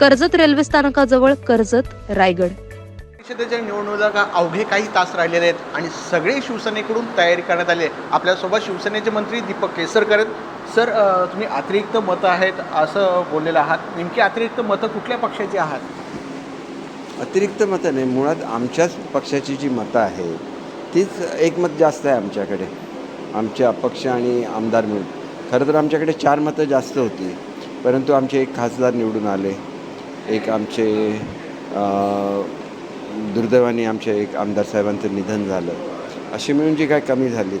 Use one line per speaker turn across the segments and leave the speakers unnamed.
Karjat railway स्थानकाजवळ कर्जत रायगड.
परिषदेच्या निवडणुका अवघे काही तास राहिलेले आहेत आणि सगळे शिवसेनेकडून तयारी करण्यात आली आहे. आपल्यासोबत शिवसेनेचे मंत्री दीपक केसरकर आहेत. सर तुम्ही अतिरिक्त मतं आहेत असं बोललेलं आहात. नेमकी अतिरिक्त मतं कुठल्या पक्षाची आहात?
अतिरिक्त मतं नाही मुळात आमच्याच पक्षाची जी मतं आहे तीच एक मत जास्त आहे आमच्याकडे. आमचे अपक्ष आणि आमदार मिळून. खरं तर आमच्याकडे चार मतं जास्त होती परंतु आमचे एक खासदार निवडून आले. एक आमचे दुर्दैवाने आमचे एक आमदार साहेबांचं निधन झालं. अशी मिळून जी काय कमी झाली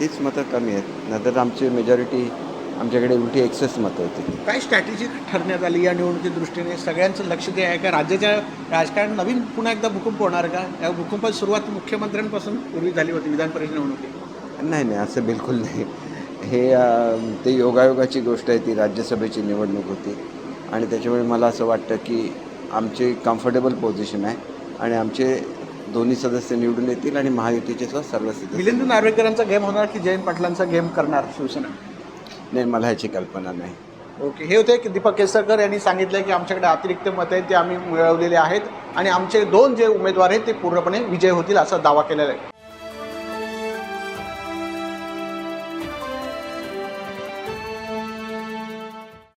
तीच मतं कमी आहेत. नाहीतर आमची मेजॉरिटी आमच्याकडे उलटी एक्सेस मतं होती.
काय स्ट्रॅटेजी ठरण्यात आली या निवडणुकी दृष्टीने? सगळ्यांचं लक्ष ते आहे का? राज्याच्या राजकारण नवीन पुन्हा एकदा भूकंप होणार का? या भूकंपाची सुरुवात मुख्यमंत्र्यांपासून पूर्वी झाली होती विधान परिषद निवडणुकीत.
नाही नाही असं बिलकुल नाही. हे ते योगायोगाची गोष्ट आहे ती राज्यसभेची निवडणूक होती. आणि त्याच्यामुळे मला असं वाटतं की आमची कम्फर्टेबल पोझिशन आहे आणि आमचे दोन्ही सदस्य निवडून येतील आणि महायुतीचे सुद्धा सर्व सदस्य.
मिलिंद नार्वेकरांचा गेम होणार की जयंत पाटलांचा गेम करणार शिवसेना?
नाही मला ह्याची कल्पना नाही.
ओके हे होते की दीपक केसरकर यांनी सांगितलं की आमच्याकडे अतिरिक्त मतं आहेत ते आम्ही मिळवलेले आहेत आणि आमचे दोन जे उमेदवार आहेत ते पूर्णपणे विजय होतील असा दावा केलेला आहे.